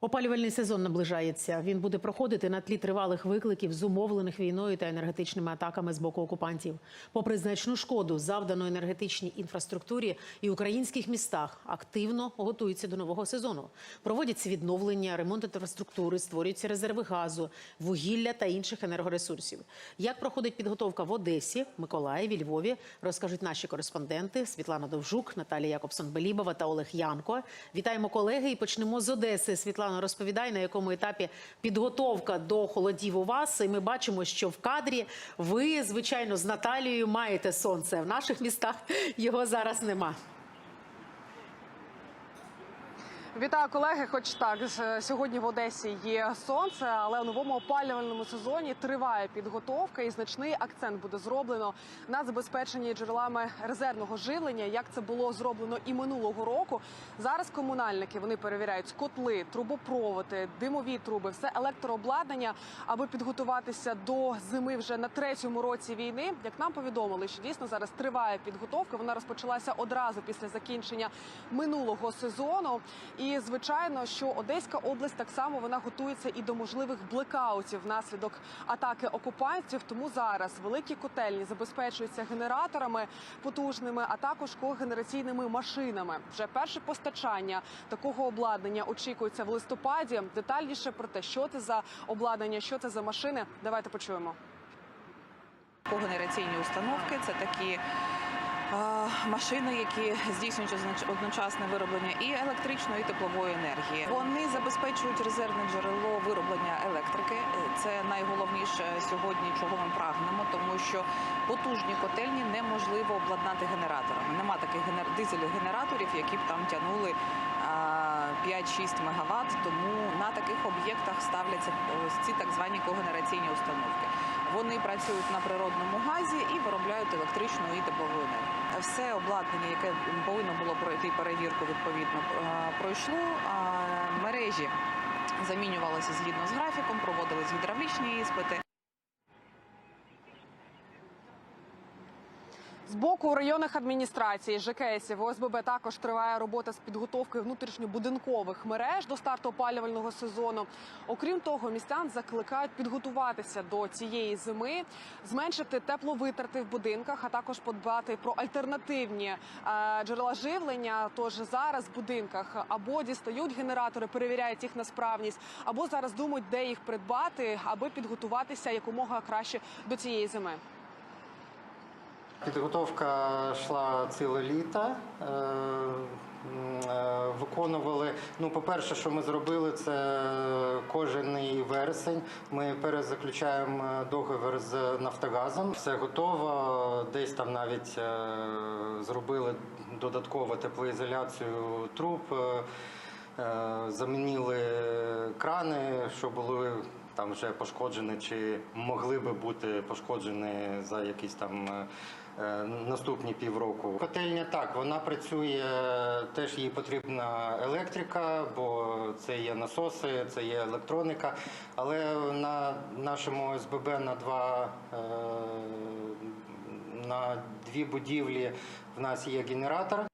Опалювальний сезон наближається. Він буде проходити на тлі тривалих викликів, зумовлених війною та енергетичними атаками з боку окупантів. Попри значну шкоду, завдану енергетичній інфраструктурі і українських містах, активно готуються до нового сезону. Проводяться відновлення, ремонт інфраструктури, створюються резерви газу, вугілля та інших енергоресурсів. Як проходить підготовка в Одесі, Миколаєві, Львові, розкажуть наші кореспонденти Світлана Довжук, Наталія Якобсон-Белібова та Олег Янко. Вітаємо колеги і почнемо з Одеси. Світлана, розповідай, на якому етапі підготовка до холодів у вас. І ми бачимо, що в кадрі ви, звичайно, з Наталією маєте сонце. В наших містах його зараз нема. Вітаю колеги. Хоч так з- сьогодні в Одесі є сонце, але у новому опалювальному сезоні триває підготовка, і значний акцент буде зроблено на забезпеченні джерелами резервного живлення, як це було зроблено і минулого року. Зараз комунальники вони перевіряють котли, трубопроводи, димові труби, все електрообладнання, аби підготуватися до зими вже на третьому році війни. Як нам повідомили, що дійсно зараз триває підготовка. Вона розпочалася одразу після закінчення минулого сезону. І звичайно, що Одеська область так само вона готується і до можливих блекаутів внаслідок атаки окупантів. Тому зараз великі котельні забезпечуються генераторами потужними, а також когенераційними машинами. Вже перше постачання такого обладнання очікується в листопаді. Детальніше про те, що це за обладнання, що це за машини. Давайте почуємо. Когенераційні установки це такі машини, які здійснюють одночасне вироблення і електричної, і теплової енергії. Вони забезпечують резервне джерело вироблення електрики. Е, Це найголовніше сьогодні, чого ми прагнемо, тому що потужні котельні неможливо обладнати генераторами. Нема таких генер... дизель-генераторів, які б там тягнули. а, 5-6 мегаватт, тому на таких об'єктах ставляться ці так звані когенераційні установки. Вони працюють на природному газі і виробляють електричну і теплову енергію. Все обладнання, яке повинно було пройти перевірку, відповідно е, пройшло. Мережі замінювалися згідно з графіком, проводились гідравлічні іспити. З боку районних адміністрацій ЖКСів ОСББ також триває робота з підготовки внутрішньобудинкових мереж до старту опалювального сезону. Окрім того, містян закликають підготуватися до цієї зими, зменшити тепловитрати в будинках, а також подбати про альтернативні е, джерела живлення. Тож зараз в будинках або дістають генератори, перевіряють їх на справність, або зараз думають, де їх придбати, аби підготуватися якомога краще до цієї зими. Підготовка йшла ціле літо. Е, е, Виконували. Ну, по-перше, що ми зробили, це кожен вересень. Ми перезаключаємо договір з Нафтогазом. Все готово. Десь там навіть е, зробили додаткову теплоізоляцію труб, замінили крани, що були там вже пошкоджені чи могли би бути пошкоджені за якісь там е, е, наступні півроку. Котельня так, вона працює, теж їй потрібна електрика, бо це є насоси, це є електроніка. Але на нашому СББ на два е, на дві будівлі в нас є генератор.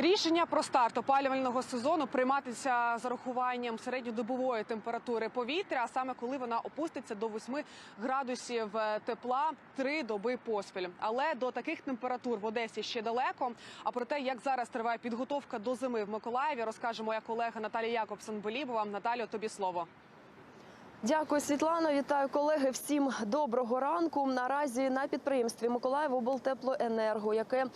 Рішення про старт опалювального сезону прийматися з урахуванням середньодобової температури повітря, а саме коли вона опуститься до 8 градусів е, тепла три доби поспіль. Але до таких температур в Одесі ще далеко. А про те, як зараз триває підготовка до зими в Миколаєві, розкаже моя колега Наталія Якобсон-Белібова. Наталію, тобі слово. Дякую, Світлано. Вітаю колеги. Всім доброго ранку. Наразі на підприємстві Миколаїв облтеплоенерго, яке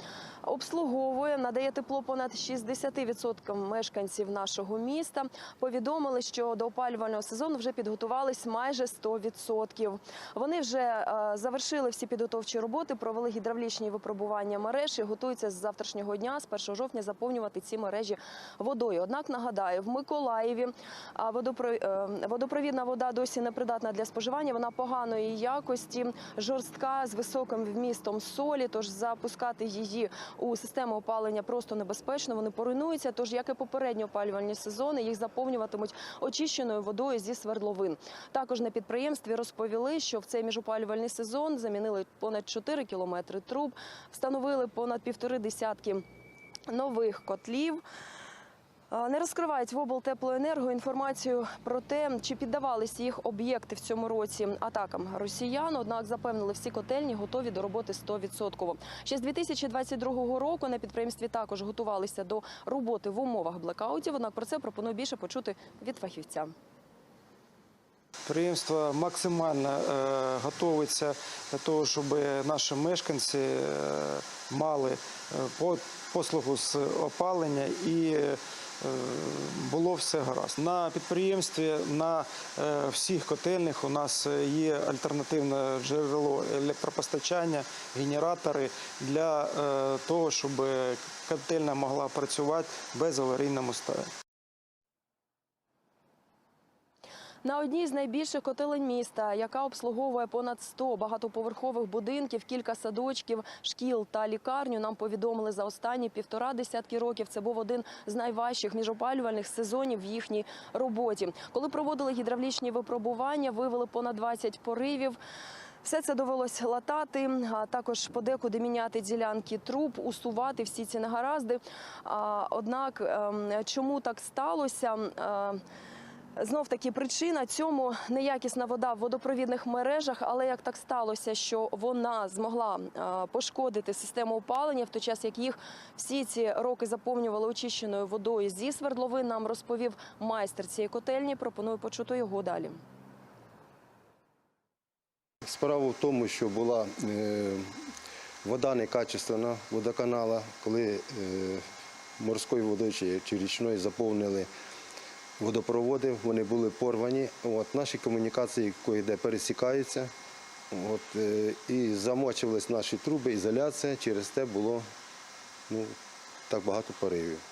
обслуговує, надає тепло понад 60% мешканців нашого міста. Повідомили, що до опалювального сезону вже підготувались майже 100%. Вони вже е, завершили всі підготовчі роботи, провели гідравлічні випробування мереж і готуються з завтрашнього дня, з 1 жовтня, заповнювати ці мережі водою. Однак нагадаю, в Миколаєві е, водопровідна вода досі непридатна для споживання. Вона поганої якості, жорстка з високим вмістом солі. Тож запускати її у систему опалення просто небезпечно. Вони поруйнуються. Тож, як і попередні опалювальні сезони, їх заповнюватимуть очищеною водою зі свердловин. Також на підприємстві розповіли, що в цей міжопалювальний сезон замінили понад 4 кілометри труб, встановили понад півтори десятки нових котлів. Не розкривають в облтеплоенерго інформацію про те, чи піддавалися їх об'єкти в цьому році атакам росіян. Однак запевнили, всі котельні готові до роботи 100%. Ще з 2022 року на підприємстві також готувалися до роботи в умовах блекаутів. Однак про це пропоную більше почути від фахівця. Підприємство максимально е, готується для того, щоб наші мешканці е, мали е, по- послугу з опалення і було все гаразд. На підприємстві на е, всіх котельних у нас є альтернативне джерело електропостачання, генератори для е, того, щоб котельна могла працювати без аварійному стані. На одній з найбільших котелень міста, яка обслуговує понад 100 багатоповерхових будинків, кілька садочків, шкіл та лікарню, нам повідомили за останні півтора десятки років. Це був один з найважчих міжопалювальних сезонів в їхній роботі. Коли проводили гідравлічні випробування, вивели понад 20 поривів. Все це довелось латати, а також подекуди міняти ділянки труб, усувати всі ці негаразди. Однак, ем, чому так сталося? Знов таки причина цьому неякісна вода в водопровідних мережах. Але як так сталося, що вона змогла е, пошкодити систему опалення, в той час як їх всі ці роки заповнювали очищеною водою зі свердловин, нам розповів майстер цієї котельні. Пропоную почути його далі. Справа в тому, що була е, вода некачественна водоканала, коли е, морською водою чи річною заповнили водопроводи, вони були порвані. От, наші комунікації кое-де пересікаються. От, е, і замочувались наші труби, ізоляція, через те було ну, так багато поривів.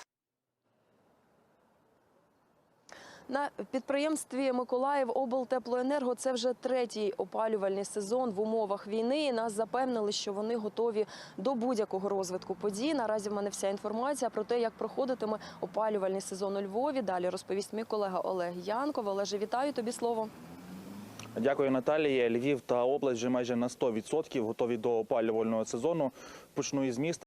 На підприємстві Миколаїв облтеплоенерго це вже третій опалювальний сезон в умовах війни. І нас запевнили, що вони готові до будь-якого розвитку подій. Наразі в мене вся інформація про те, як проходитиме опалювальний сезон у Львові. Далі розповість мій колега Олег Янков. Олеже, вітаю тобі слово. Дякую, Наталія. Львів та область вже майже на 100% готові до опалювального сезону. Почну із міста.